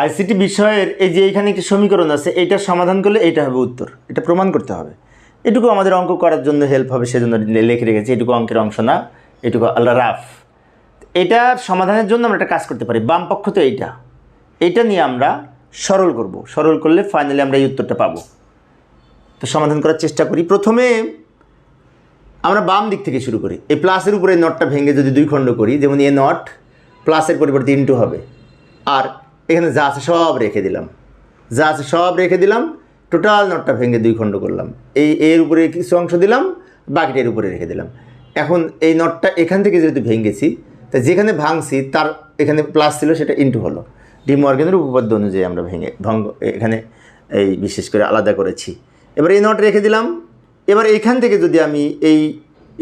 ICT বিষয়ের এই যে এইখানে একটি সমীকরণ আছে, এইটার সমাধান করলে এইটা হবে উত্তর। এটা প্রমাণ করতে হবে। এটুকু আমাদের অঙ্ক করার জন্য হেল্প হবে, সেজন্য লিখে রেখেছি, এটুকু অঙ্কের অংশ না, এটুকু আল্লাহ রাফ। এটার সমাধানের জন্য আমরা একটা কাজ করতে পারি, বাম পক্ষ তো এইটা। এইটা নিয়ে আমরা সরল করব, সরল করলে ফাইনালি আমরা এই উত্তরটা পাবো। তো সমাধান করার চেষ্টা করি। প্রথমে আমরা বাম দিক থেকে শুরু করি। এই প্লাসের উপরে নটটা ভেঙে যদি দুই খণ্ড করি, যেমন এ নট প্লাসের পরিবর্তে ইন্টু হবে। আর এখানে যা আছে সব রেখে দিলাম। যা আছে সব রেখে দিলাম টোটাল নটটা ভেঙে দুই খণ্ড করলাম। এই এর উপরে কিছু অংশ দিলাম, বাকিটা এর উপরে রেখে দিলাম। এখন এই নটটা এখান থেকে যেহেতু ভেঙেছি, তা যেখানে ভাঙছি তার এখানে প্লাস ছিল, সেটা ইন্টু হলো। ডি মর্গেনের উপপাদ্য অনুযায়ী আমরা ভেঙে, ভঙ্গ, এখানে এই বিশেষ করে আলাদা করেছি। এবার এই নট রেখে দিলাম। এবার এখান থেকে যদি আমি এই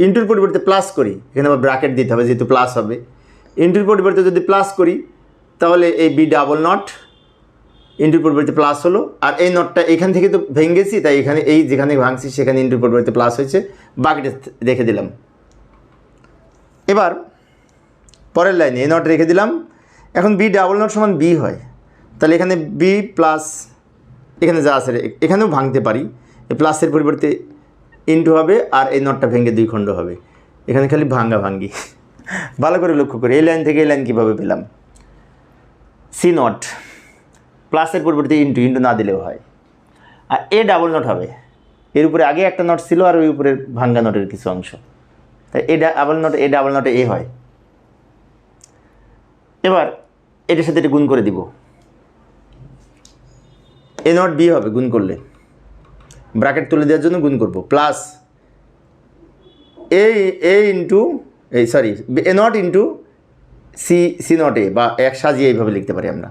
ইন্টুর পরিবর্তে প্লাস করি, এখানে আবার ব্র্যাকেট দিতে হবে, যেহেতু প্লাস হবে। ইন্টুর পরিবর্তে যদি প্লাস করি তাহলে এই বি ডাবল নট ইন্টুর পরিবর্তে প্লাস হলো। আর এই নটটা এখান থেকে তো ভেঙেছি, তাই এখানে এই যেখানে ভাঙছি সেখানে ইন্টুর পরিবর্তে প্লাস হয়েছে। বাকিটা রেখে দিলাম। এবার পরের লাইনে এই নট রেখে দিলাম। এখন বি ডাবল নট সমান বি হয়। তাহলে এখানে বি প্লাস এখানে যা আছে, এখানেও ভাঙতে পারি। প্লাসের পরিবর্তে ইন্টু হবে আর এই নটটা ভেঙে দুই খণ্ড হবে। এখানে খালি ভাঙ্গা ভাঙ্গি। ভালো করে লক্ষ্য করি, এই লাইন থেকে এই লাইন কীভাবে পেলাম? সি নট প্লাসের পরিবর্তে ইন্টু ইন্টু না দিলেও হয়। আর এ ডাবল নট হবে। এর উপরে আগে একটা নট ছিল আর ওই উপরে ভাঙ্গা নটের কিছু অংশ। তাই A double naught A double নটে A হয়। এবার এটার সাথে এটা গুণ করে দিব। এ নট বি হবে গুণ করলে। ব্র্যাকেট তুলে দেওয়ার জন্য গুণ করব। প্লাস এ এ ইন্টু এই sorry A naught into C C naught A বা এক সাজিয়ে এইভাবে লিখতে পারি আমরা।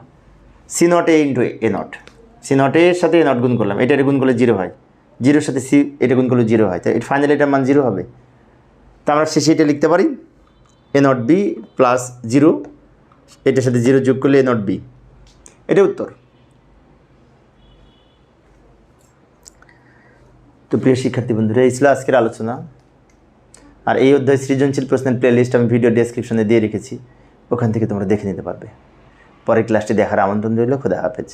C naught A into A naught C naught এর সাথে এ নট গুণ করলাম। এটা এটা গুণ করলে জিরো হয়। জিরোর সাথে সি, এটা গুণ করলে জিরো হয়। তাই ফাইনালি এটার মান জিরো হবে। তা আমরা শেষে এটা লিখতে পারি। A naught B plus zero এটার সাথে জিরো যোগ করলে এ নট বি এটা উত্তর। তো প্রিয় শিক্ষার্থী বন্ধুরা, এই ছিল আজকের আলোচনা। আর এই অধ্যায় সৃজনশীল প্রশ্নের প্লেলিস্ট আমি ভিডিও ডেসক্রিপশনে দিয়ে রেখেছি। ওখান থেকে তোমরা দেখে নিতে পারবে। পরের ক্লাসটি দেখার আমন্ত্রণ রইল খোদা হাফেজ।